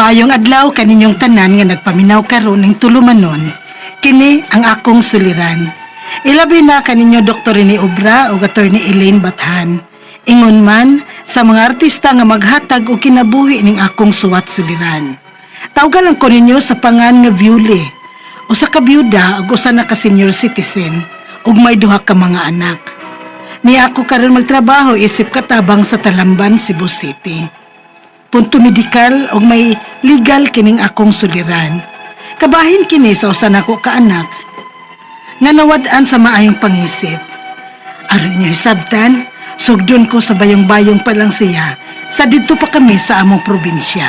Mayong adlaw kaninyong tanan nga nagpaminaw karon ning tulumanon. Kini ang akong suliran. Ilabi na kaninyo Dr. ni Obra o Attorney Elaine Bathan. Ingon man sa mga artista nga maghatag og kinabuhi ning akong suwat suliran. Tawgan lang ko ninyo sa pangan nga Viewly. Usa ka byuda ug usa na ka senior citizen ug may duha ka mga anak. Ni ako karon magtrabaho isip katabang sa Talamban, Cebu City punto medikal o may legal kining akong suliran. Kabahin kini sa usa nako ka anak nga nawad-an sa maayong pangisip. Aron niyo hisabtan, sugdon ko sa bayong-bayong pa lang siya sa didto pa kami sa among probinsya.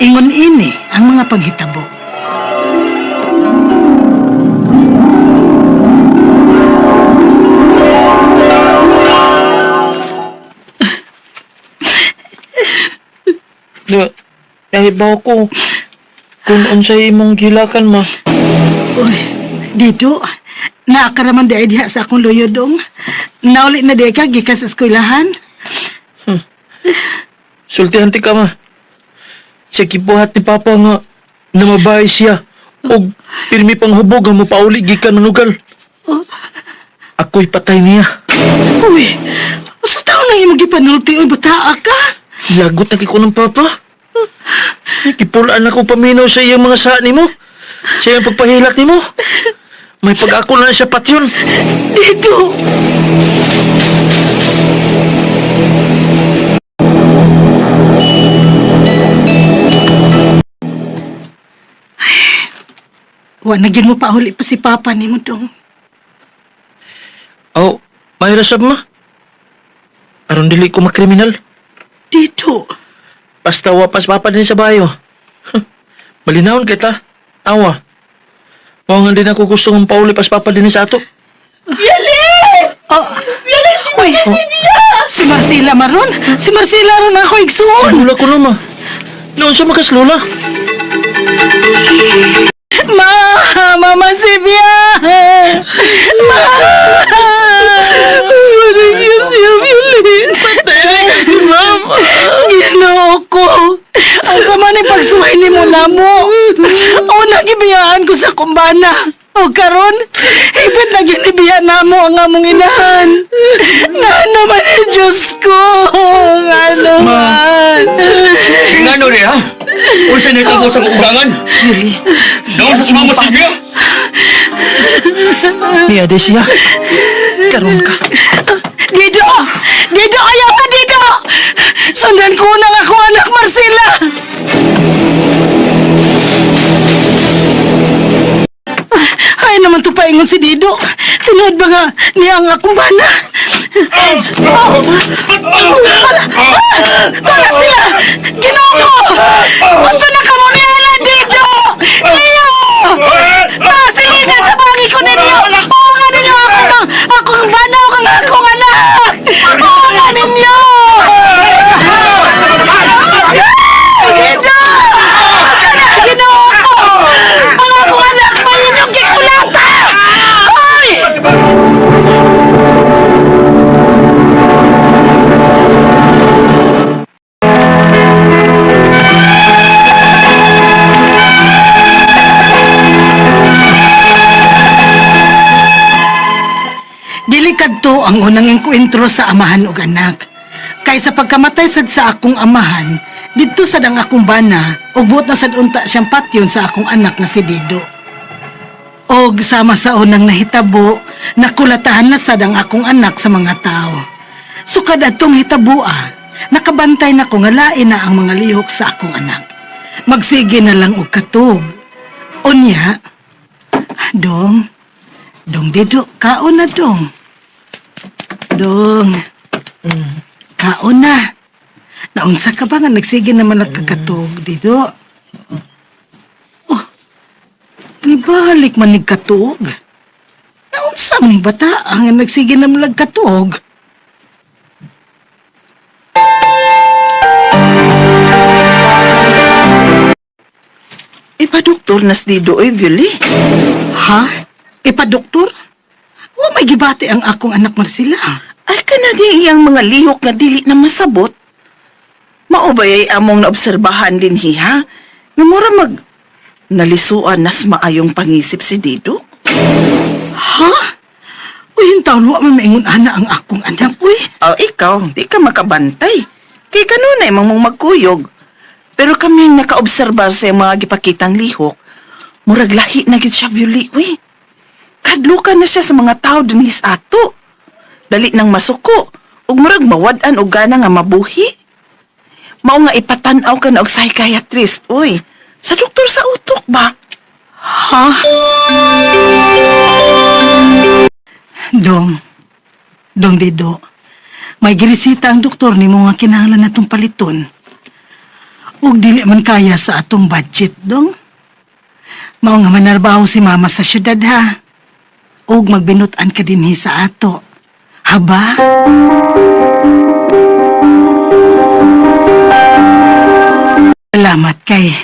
Ingon ini ang mga panghitabo. Na, nahibaw ko kung unsay imong gilakan ma. Uy, dito, naakaraman di diha sa akong luyodong. Naulit na di ka, gikas sa eskwelahan. Sultihan ti ka ma. Siya kibuhat ni Papa nga namabay siya. Og pirmi pang hubog ang mapauli gikan manugal. Ako'y patay niya. Uy, sa taon na yung magipanulti o bataa ka? Lagot na kiko ng Papa. Kipulaan ako paminaw sa iyang mga sa ni mo. Sa iyang pagpahilak ni mo. May pag-ako na siya patyon. Dito! Wa na mo pa huli pa si Papa ni mo dong. Oh, may rasab ma. Aron dili ko makriminal. Dito! Basta wapas papa din sa bayo. Malinawon kita. Awa. Mao nga din ako gusto ng pauli pas papa din sa ato. Oh, Uy, si Marcela maron. Si Marcela ron ako igsuon. Lula ko naman. Noon sa makaslula. Ma! Mama Sylvia! Ma! Walang yun siya, Violin. Patay na ka si Mama. Ginoo ko. Ang sama ni pagsuhay ni mo namo. O nagibiyaan ko sa kumbana. O karon, hipit na ginibiyaan namo ang among inahan. Nga naman eh, Diyos ko. Nga naman. Ngano ni ha? Unsa ni tabo sa kugangan? Daon sa sumama Silvia? Ni ade siya. Karon ka. Dido! Dido, ayaw ka dito! Sundan ko na ako anak Marcela! Ay naman to paingon si Dido. Tinood ba nga niya ang akong bana? Tara sila! Ginoo! Gusto na ka mo niya To ang unang engkwentro sa amahan ug anak. Kay sa pagkamatay sad sa akong amahan, didto sad ang akong bana ug buot na sad unta siyang patyon sa akong anak nga si Dido. Og sama sa unang nahitabo, nakulatahan na sad ang akong anak sa mga tao. Sukad atong hitabua, nakabantay na ko nga lain na ang mga lihok sa akong anak. Magsige na lang og katog. Unya, dong, Dong Dido, kaon na dong. Dong. Kaon na. Naunsa ka ba nga nagsige naman nagkakatog, Dido? Oh, nibalik man nagkatog. Naunsa man yung bata ang nagsige naman nagkatog? Ipa-doktor nas di do Vili. Ha? Ipa-doktor? Wa may gibati ang akong anak Marcela. Ay kanagi iyang mga lihok nga dili na masabot. Mao ba ay among naobserbahan din hiha? Nga mura mag nalisuan nas maayong pangisip si Dido? Ha? Uy, yung taon wa man maingon ana ang akong anak, uy. Oh, ikaw, di ka makabantay. Kay kanunay mang mong magkuyog. Pero kami nakaobserba sa mga gipakitang lihok, murag lahi na gid siya Violi, uy. Kadlukan na siya sa mga tao dinis ato. Dali nang masuko, ug murag mawad-an og gana nga mabuhi. Mao nga ipatanaw ka na og psychiatrist, uy. Sa doktor sa utok ba? Ha? Dong. Dong Dido. May girisita ang doktor ni mo nga kinahanglan natong paliton. Ug dili man kaya sa atong budget, dong. Mao nga manarbaho si mama sa syudad ha. Ug magbinutan ka dinhi sa ato. Haba? Salamat kay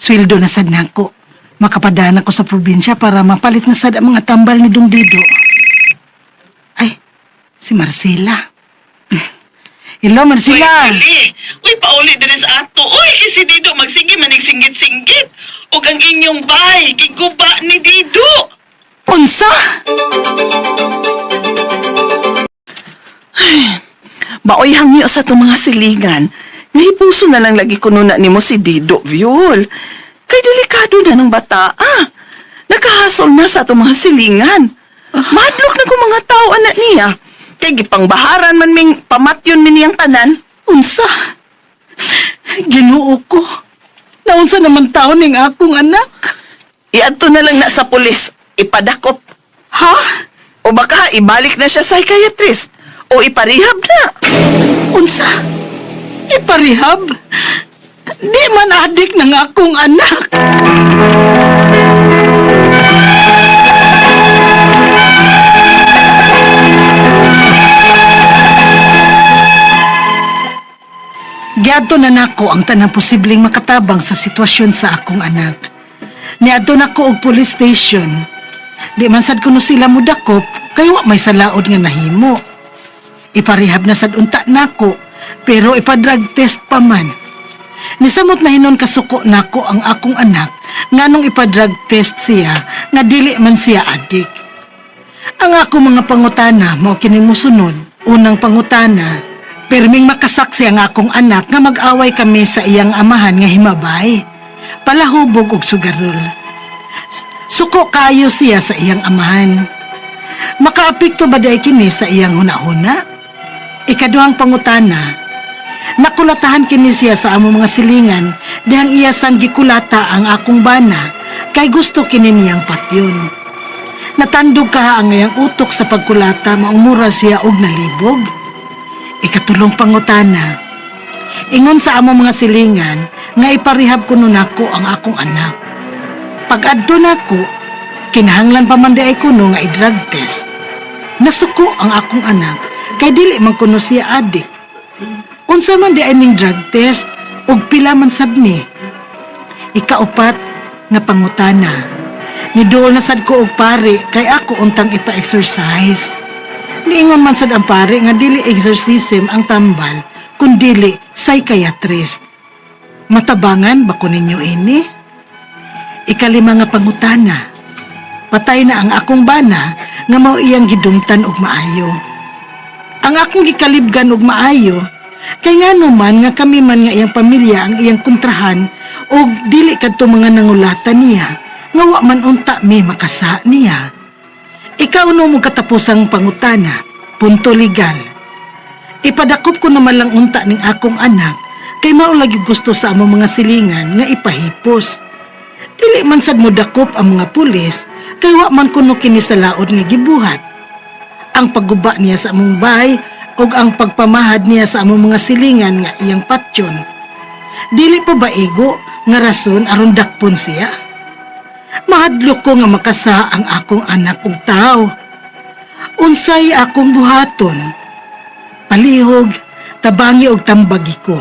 sweldo na sad nako. Makapadana ko sa probinsya para mapalit na sad ang mga tambal ni Dong. Ay, si Marcela. Hello, Marcela. Uy, Uy, pauli din sa ato. Uy, kasi Dido magsige manig singgit-singgit. O ang inyong bay, giguba ni Dido. Unsa? Maoy hangyo sa itong mga silingan. Nahipuso na lang lagi kuno na nimo si Dido Viol. Kay delikado na ng bata, ah. Nakahasol na sa itong mga silingan. Madlok na kung mga tao anak niya. Kay gipangbaharan man ming pamatyon min niyang tanan. Unsa? Ginuo ko. Naunsa naman taon ning akong anak? Iadto na lang na sa pulis. Ipadakop. Ha? O baka ibalik na siya sa psychiatrist. O iparehab na. Unsa? Iparihab? Di man adik ng akong anak. Giadto na nako ang tanang posibleng makatabang sa sitwasyon sa akong anak. Niadto nako og police station. Di man sad kuno sila mudakop kay wa may salaod nga nahimo. Iparehab na sad unta nako, pero ipa-drug test pa man. Nisamot na hinon kasuko nako ang akong anak nganong ipa-drug test siya nga dili man siya adik. Ang ako mga pangutana mao kini musunod. Unang pangutana, perming makasaksi ang akong anak nga mag-away kami sa iyang amahan nga himabay. Palahubog og sugarol. Suko kayo siya sa iyang amahan. Makaapekto ba day kini sa iyang hunahuna? Ikaduhang pangutana, nakulatahan kini siya sa among mga silingan dihang iya sang gikulata ang akong bana kay gusto kini niyang patyon. Natandog ka ang iyang utok sa pagkulata maong mura siya og nalibog. Ikatulong pangutana, ingon sa among mga silingan nga iparihab ko nun ako ang akong anak. Pag adto nako, kinahanglan pa man ay kuno nga i-drug test. Nasuko ang akong anak kay dili man kuno siya adik. Unsa man di ay ning drug test ug pila man sabni. Ikaupat nga pangutana. Niduol na sad ko og pare kay ako untang ipa-exercise. Niingon man sad ang pare nga dili exorcism ang tambal kun dili psychiatrist. Matabangan ba ko ninyo ini? Ikalima nga pangutana. Patay na ang akong bana nga mao iyang gidumtan og maayo. Ang akong gikalibgan og maayo kay ngano man nga kami man nga iyang pamilya ang iyang kontrahan og dili kadto mga nangulatan niya nga wa man unta mi makasa niya. Ikaw no mo katapusang pangutana, punto legal. Ipadakop ko naman lang unta ning akong anak kay mao lagi gusto sa among mga silingan nga ipahipos. Dili man sad mo dakop ang mga pulis kay wa man kuno kini sa laod nga gibuhat. Ang pagguba niya sa among bahay ug ang pagpamahad niya sa among mga silingan nga iyang patyon. Dili pa ba ego nga rason aron dakpon siya? Mahadlok ko nga makasa ang akong anak ug tao. Unsay akong buhaton? Palihog, tabangi og tambagi ko.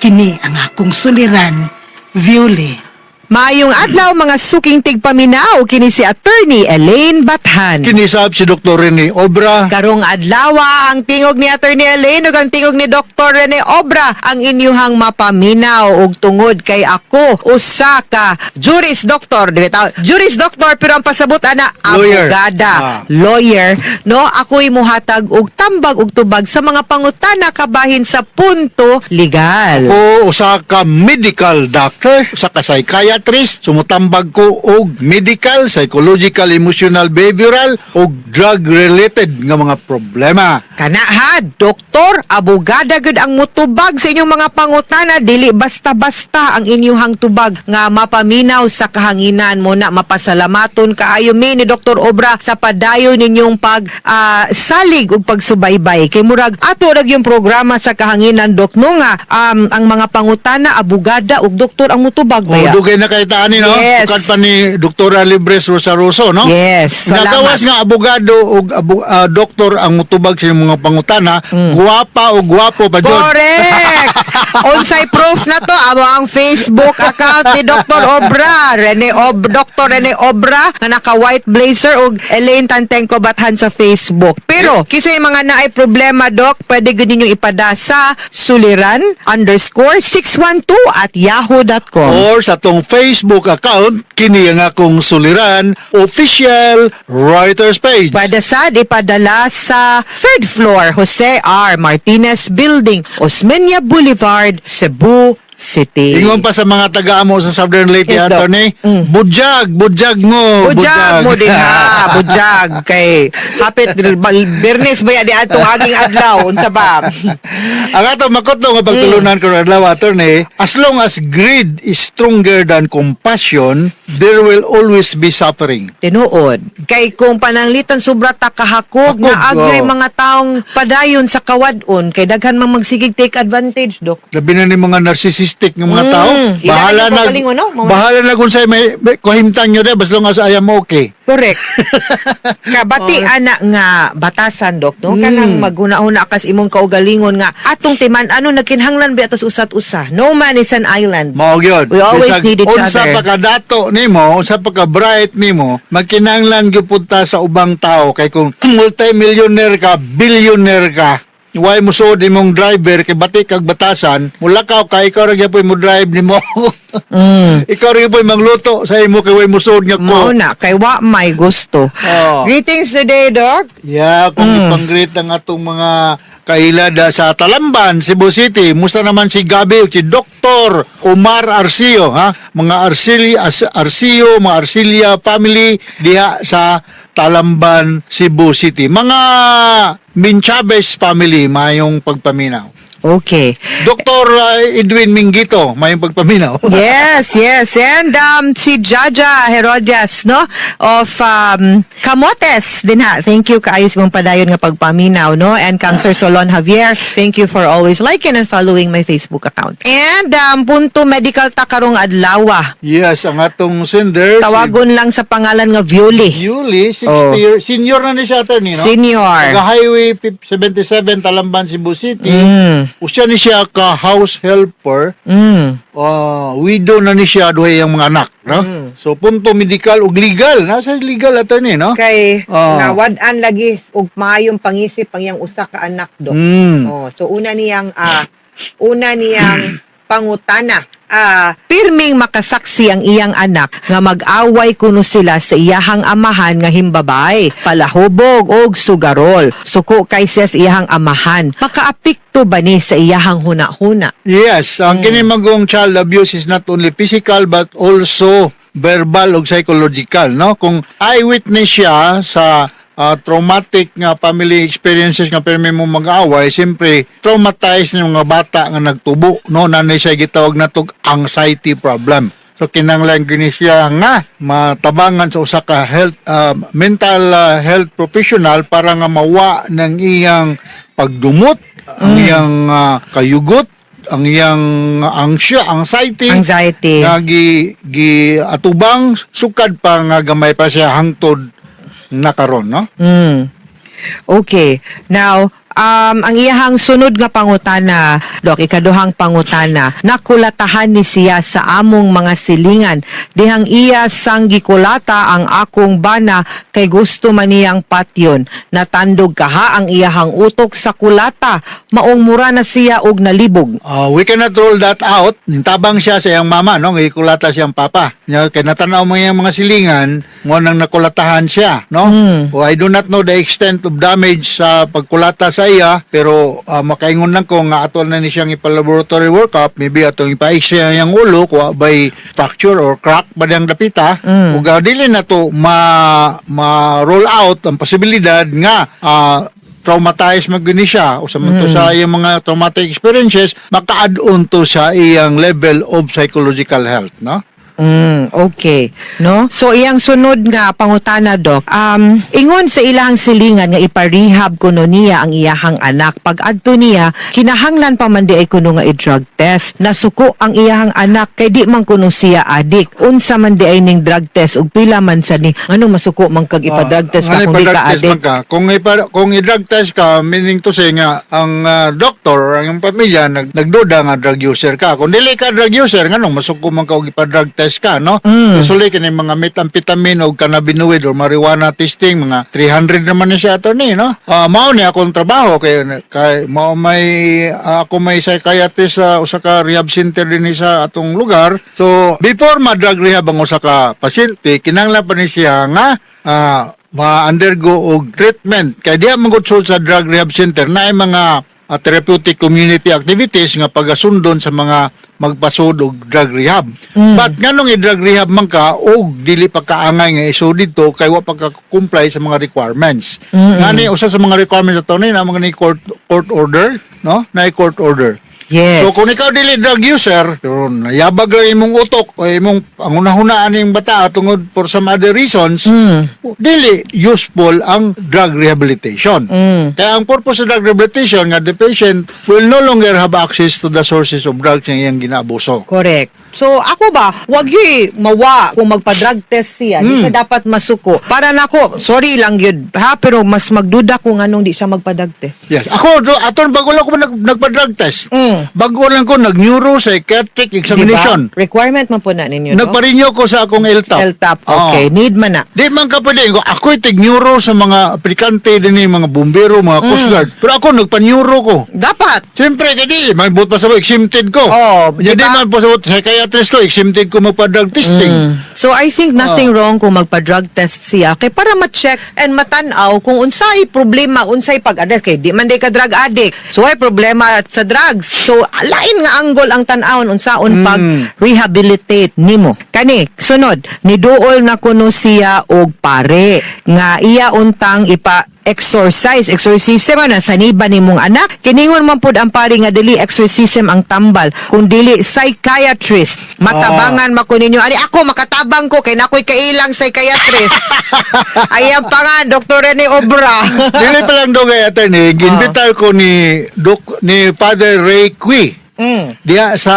Kini ang akong suliran, Viole. Mayong adlaw mga suking tigpaminaw kini si attorney Elaine Bathan. Kinisab si Dr. Rene Obra. Karong adlawa ang tingog ni Attorney Elaine ug ang tingog ni Dr. Rene Obra ang inyuhang mapaminaw ug tungod kay ako usa ka juris doctor di ba juris doctor pero ang pasabot ana Lawyer. abogada Ah. lawyer no ako'y muhatag og tambag ug tubag sa mga pangutana kabahin sa punto legal. O usa ka medical doctor, usa ka psychiatrist, sumutambag ko og medical, psychological, emotional, behavioral og drug related nga mga problema. Kana ha, doktor, abogada gud ang mutubag sa inyong mga pangutana dili basta-basta ang inyong tubag nga mapaminaw sa kahanginan mo na mapasalamaton kaayo mi ni Dr. Obra sa padayon ninyong pag ah, salig ug pagsubaybay kay murag ato rag yung programa sa kahanginan dok no nga um, ang mga pangutana abogada ug doktor ang mutubag O baya. dugay na kay taani no. Yes. Tukad pa ni Dr. Libres Rosaroso no. Yes, salamat. Nagawas nga abogado ug abu, ah, doktor ang mutubag sa mga pangutana, Hmm. guwapa o guwapo pa jud. Correct! Onsay proof na to amo ang Facebook account ni Dr. Obra, Rene Ob Dr. Rene Obra nga naka white blazer ug Elaine Tantengko Bathan sa Facebook. Pero kisay mga naay problema doc, pwede gud ninyo ipada sa suliran underscore 612 at yahoo.com. or sa tong Facebook account kini ang akong suliran official writers page. Pwede sad ipadala sa third floor Jose R. Martinez Building, Osmeña Boulevard, Cebu City. Ingon pa sa mga taga-amo sa Southern Leyte Yes, attorney, Mm. budyag, budyag mo. Bujag mo din ha, bujag kay hapit Bernes ba di atong aging adlaw unsa ba? Ang ato makoto nga pagtulunan ko adlaw attorney, as long as greed is stronger than compassion, there will always be suffering. Tinuod. Kay kung pananglitan sobra ta kahakog Hakog, na agay mga taong padayon sa kawadon kay daghan mang magsigig take advantage dok. Labi na ni mga narcissistic ng mga Mm. tao. Bahala na yung na, pagalingon, no? Mga- bahala na kung sa'yo may, may kuhimtan nyo de, as long as I am okay. Correct. Kabati ana nga batasan dok no kanang maghuna-huna kas imong kaugalingon nga atong timan ano nagkinhanglan ba atas usat-usa. No man is an island. Mao gyud. We always Bisag need each unsa other. pa ka dato nimo, unsa pa ka bright nimo, magkinahanglan gyud sa ubang tao kay kung multi-millionaire ka, billionaire ka, Why mo so di mong driver kay bati kag batasan, mulakaw ka ikaw ra gyapon mo drive nimo. ikaw ra gyapon mangluto sa imo kay way mo sud nga ko. na kay wa may gusto. Oh. Greetings today, Doc. Yeah, kung ipang-greet ang atong mga kailada sa Talamban, Cebu City. Musta naman si Gabi si Dr. Omar Arcio, ha? Mga Arcilia, As- Arcio, mga Arcilia family diha sa Talamban, Cebu City. Mga Min Chavez family, mayong pagpaminaw. Okay. Dr. uh, Edwin Mingito, mayong pagpaminaw. Yes, yes. And um, si Jaja Herodias, no? Of um, Camotes din ha. Thank you kaayos mong padayon nga pagpaminaw, no? And kang Sir Solon Javier, thank you for always liking and following my Facebook account. And um, punto medical ta karong adlawa. Yes, ang atong sender. Tawagon lang sa pangalan nga Violi. Si Yuli, 60 Oh. years, senior na ni siya, attorney, no? Senior. Taga Highway 77 Talamban, Cebu City. Mm. Usya ni siya ka house helper. Mm. Uh, widow na ni siya duhay ang mga anak, no? Mm. So punto medical ug legal, nasa legal attorney, no? Kay Oh. nawad-an lagi og maayong pangisip ang iyang usa ka anak do. Mm. Oh, so una niyang ah una niyang pangutana. Ah, pirming makasaksi ang iyang anak nga mag-away kuno sila sa iyahang amahan nga himbabay, palahubog og sugarol. Suko kay siya sa iyahang amahan. Makaapekto ba ni sa iyahang huna-huna? Yes, ang kini magong child abuse is not only physical but also verbal ug psychological, no? Kung eyewitness siya sa ah, traumatic nga family experiences nga pero may mo mag-away, siyempre traumatized ng mga bata nga nagtubo, no? Nanay siya gitawag na tog anxiety problem. So kinanglan gini siya nga matabangan sa usa ka health ah, mental ah, health professional para nga mawa ng iyang pagdumot, ang iyang ah, kayugot, ang iyang anxiety, anxiety, Anxiety. nga gi, gi atubang sukad pa nga gamay pa siya hangtod nakaron no Mm. Okay. Now, um, ang iyahang sunod nga pangutana, Dok, ikaduhang pangutana, nakulatahan ni siya sa among mga silingan. Dihang iya sang gikulata ang akong bana kay gusto man niyang patyon. Natandog kaha ang iyahang utok sa kulata. Maong mura na siya og nalibog. Uh, we cannot rule that out. Nintabang siya sa iyang mama, no? Ikulata siyang papa. Nya kay natanaw mo iyang mga silingan, mo nang nakulatahan siya, no? Oh, I do not know the extent of damage sa pagkulata sa iya, pero uh, makaingon lang ko nga ato na ni siyang ipa-laboratory workup, maybe atong ipa-x-ray ang ulo, kuha by fracture or crack ba diyang dapita, ug uh, dili na to ma, ma roll out ang posibilidad nga ah, traumatized magini siya. O sa to sa iyang mga traumatic experiences maka-add on to sa iyang level of psychological health no Mm, okay. No? So, iyang sunod nga pangutana, Dok. Um, ingon sa ilahang silingan nga iparehab kuno niya ang iyahang anak. Pag adto niya, kinahanglan pa man di ay kuno nga i-drug test. Nasuko ang iyahang anak kay di man kuno siya adik. Unsa man di ay ning drug test ug pila man sa ni anong masuko man kag ipa-drug test ka Ah, kung di ka test adik. ka. Kung ipa, kung i-drug test ka, meaning to say nga, ang ah, doctor, ang pamilya, nag, nagduda nga drug user ka. Kung dili ka drug user, nga nung masuko man ka og ipa-drug test ka, no? Mm. Usually, kini mga methamphetamine o cannabinoid or marijuana testing, mga 300 naman na siya ito ni, no? Ah, mao ni akong trabaho, kay, kay mao may, ah, ako may psychiatrist sa usa ka rehab center din sa atong lugar. So, before ma-drug rehab ang usa ka pasyente, kinanglan pa ni siya nga, ah, ma-undergo og treatment. Kaya diya magutsul sa drug rehab center na ay mga ah, therapeutic community activities nga pagasundon sa mga magpasod og drug rehab. But nganong i-drug rehab man ka og dili pa kaangay nga iso dito kay wa pa ka comply sa mga requirements. Ngani usa sa mga requirements ato ni na mga ni court court order, no? Na court order. Yes. So kung ikaw dili drug user, pero nayabag lang imong utok o imong ang hunahunaan ning bata tungod for some other reasons, dili useful ang drug rehabilitation. Kaya ang purpose sa drug rehabilitation nga the patient will no longer have access to the sources of drugs na iyang ginaabuso. Correct. So ako ba, wag yi mawa kung magpa-drug test siya, di siya dapat masuko. Para nako, sorry lang yun, ha, pero mas magduda kung anong di siya magpa-drug test. Yes. Ako, aton bago lang ko nag, nagpa-drug test. Mm. Bago lang ko nag-neuropsychiatric examination. Diba? Requirement man po na ninyo, no? Nagparinyo ko sa akong LTAP. LTAP, okay. Need man na. Di man ka pwede. Ko, Ako'y tig-neuro sa mga aplikante din eh, mga bumbero, mga Mm. coast guard. Pero ako, nagpa-neuro ko. Dapat. Siyempre, kadi, may buot pa sa exempted ko. Jadi diba? man po sa psychiatrist ko, exempted ko magpa-drug testing. So I think nothing wrong kung magpa-drug test siya kay para ma-check and matanaw kung unsay problema, unsay pag-address kay di man day ka drug addict. So ay problema sa drugs. So lain nga anggol ang tan-awon unsaon pag rehabilitate nimo. Kani sunod ni duol na kuno siya og pare nga iya untang ipa exorcise exorcism na sa niba nimong anak. Kiningon man pud ang pari nga dili exorcism ang tambal kung dili psychiatrist. Matabangan man ko ninyo. Ani ako makatabang ko kay nakoy kailang psychiatrist. Ayan pa nga Dr. Rene Obra. Dili pa lang daw kay attorney, ginbital ko ni Doc, ni Father Ray Cui. mm, Diya sa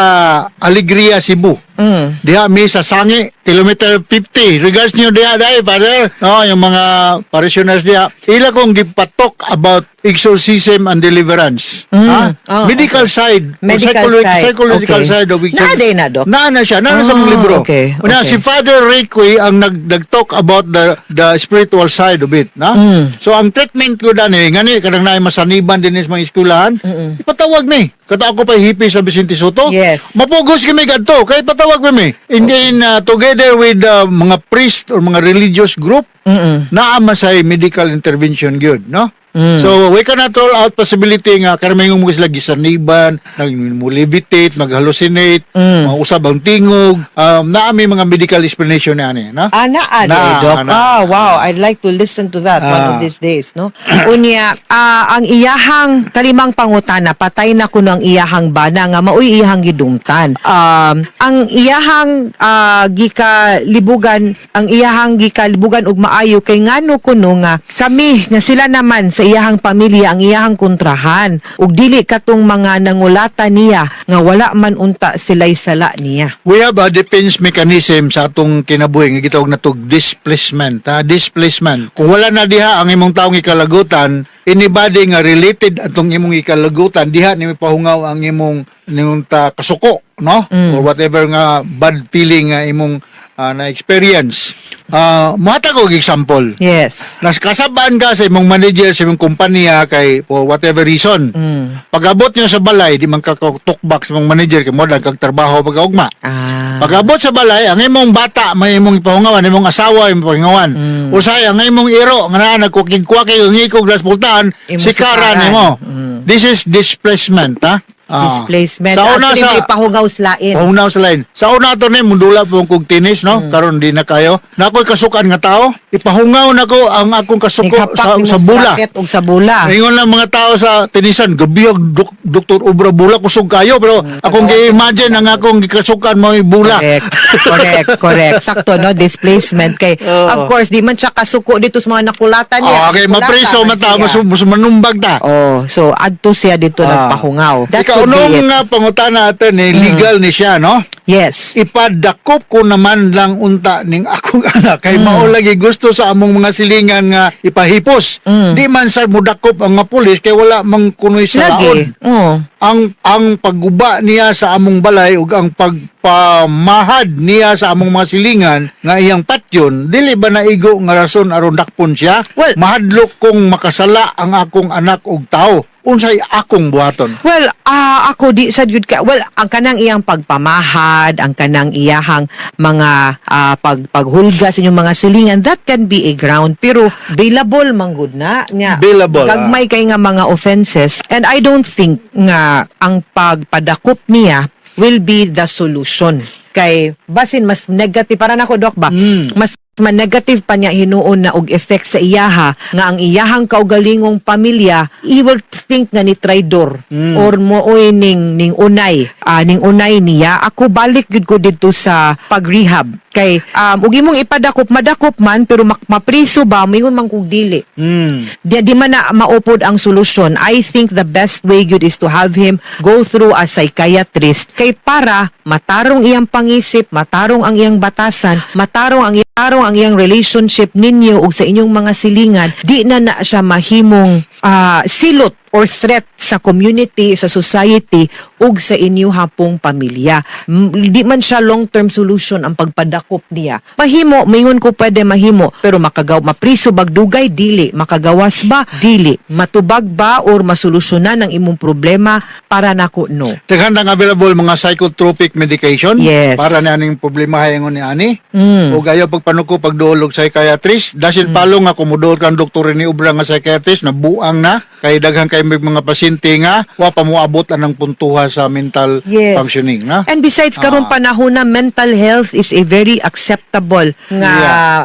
Alegria, Cebu. Mm. Diha mi sa Sangi, kilometer 50. Regards niyo diha dai, father. No, yung mga parishioners diha. Ila kong gipatok about exorcism and deliverance. Ha? Oh, Medical side. o Medical psycholo- side. Psychological Okay. side of exorcism. Naaday na, Doc? Na na siya. Na na sa mga libro. okay, Una, okay. si Father Ricky ang nag, nag-talk about the the spiritual side of it. Na? Mm. So, ang treatment ko dani, ngani, kadang na masaniban din sa mga eskwelahan, ipatawag ni. Kata ako pa hipi sa Vicente Soto. Yes. Mapugos kami gadto kay patawag kami. And then uh, together with uh, mga priest or mga religious group Mm-mm. naa say medical intervention gyud, no? So we cannot rule out possibility nga karamihan mo sila gisaniban, nagmulibitate, maghallucinate, Mm. mausab ang tingog, um, naa may mga medical explanation na ani, no? Ah, naa, Na, na, Doc. na. Ah, wow. I'd like to listen to that one Ah. of these days, no? Unya, ah, ang iyahang kalimang pangutana, patay na kuno ang iyahang bana nga maoy iyahang gidungtan. Um, ang iyahang ah, gika libugan, ang iyahang gika libugan og maayo kay ngano kuno nga kami nga sila naman sa iyahang pamilya ang iyahang kontrahan ug dili katong mga nangulata niya nga wala man unta sila'y sala niya. We have a defense mechanism sa atong kinabuhi nga gitawag na to displacement, ha? Displacement. Kung wala na diha ang imong taong ikalagutan, anybody nga related atong imong ikalagutan, diha ni pahungaw ang imong nimong ta kasuko, no? Or whatever nga bad feeling nga imong ah, na experience. Ah, uh, ko example. Yes. Nas kasabaan ka sa imong manager sa imong kumpanya kay for whatever reason. Mm. Pag-abot nyo sa balay, di man ka tukbak sa imong manager kay mo kag trabaho pag-ugma. Ah. Pag-abot sa balay, ang imong bata may imong ipahungawan, imong asawa imong pahingawan. Mm. Usay ang imong iro nga na nagkuking-kwaki ng ikog las Imong si Kara sikaran. nimo. Mm. This is displacement, ha? Ah. Displacement. Sa una Actually, sa may pahugaw slain. Pahunaw sa line. Sa una to ni mundula po kog tinis no, Mm. karon di na kayo. Na ako'y kasukan nga tao, ipahungaw nako ang akong kasuko sa, sa bula. og sa bula. Ingon lang mga tao sa tinisan, gabi ang dok, Dr. Ubra Bula kusog kayo pero akong gi-imagine ang akong gikasukan mo bula. Correct. correct, correct. Sakto, no? Displacement. Kay, Oo. of course, di man siya kasuko dito sa mga nakulatan niya. Oh, okay, Nakulata mapriso man man siya. mas manumbag ta. Oh, so adto siya dito Ah. nagpahungaw. That Ikaw be nung it. nga pangutana natin eh, legal ni siya, no? Yes. ipadakop ko naman lang unta ning akong anak kay Mm. mao lagi gusto sa among mga silingan nga ipahipos Mm. di man sa mudakop ang pulis kay wala man kunoy sa laon. Oh. ang ang pagguba niya sa among balay ug ang pagpamahad niya sa among mga silingan nga iyang patyon dili ba naigo nga rason aron dakpon siya Well- mahadlok kong makasala ang akong anak og tao unsay akong buhaton Well, ah, ako di sad gyud ka. Well, ang kanang iyang pagpamahad, ang kanang iyahang mga ah, pag paghulga sa inyong mga silingan, that can be a ground. Pero bailable man gud na nya. Bailable, ah. Gagmay kay nga mga offenses and I don't think nga ang pagpadakop niya will be the solution. Kay basin mas negative para nako dok ba? Mm. Mas man negative pa niya hinuon na og effect sa iyaha nga ang iyahang kaugalingong pamilya he will think nga ni traidor Mm. or mooy ning ning unay ah, ning unay niya ako balik gud ko dito sa pag-rehab kay um, ug imong ipadakop madakop man pero mak- mapriso ba moingon man kog dili mm. di, di man na maupod ang solusyon. I think the best way good is to have him go through a psychiatrist kay para matarong iyang pangisip, matarong ang iyang batasan, matarong ang matarong ang iyang relationship ninyo ug sa inyong mga silingan, di na na siya mahimong ah, silot or threat sa community, sa society, ug sa inyo hapong pamilya. Di man siya long-term solution ang pagpadakop niya. Mahimo, mayon ko pwede mahimo, pero makagaw, mapriso bagdugay, dili. Makagawas ba? Dili. Matubag ba or masolusyonan ang imong problema para nako no. Taghandang available mga psychotropic medication Yes. para na aning problema hayangon ni ani. Mm. O gayo pagpanuko pagduol og psychiatrist, dasil palo nga kumudol kang doktor ni ubra nga psychiatrist na buang na kay daghan kay mga pasyente nga wa pa moabot anang puntuha sa mental Yes. functioning na. And besides, karong Ah. panahon na mental health is a very acceptable nga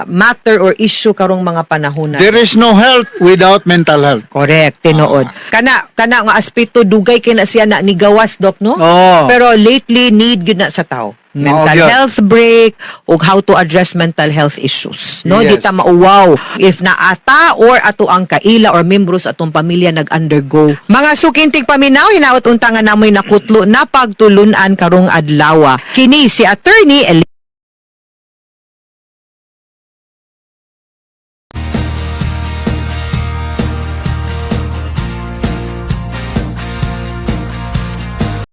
matter or issue karong mga panahon na. There is no health without mental health. Correct, tinuod. Ah. Kana kana nga aspeto dugay kay na siya na ni gawas dok no? Oo. Pero lately need gyud na sa tao. No, Mental gyud. health break ug how to address mental health issues. No, di Yes. ta mauwaw if naata or ato ang kaila or membros atong pamilya nag-undergo. Mga sukintig paminaw hinaot unta nga namoy nakutlo na pagtulunan karong adlaw. Kini si attorney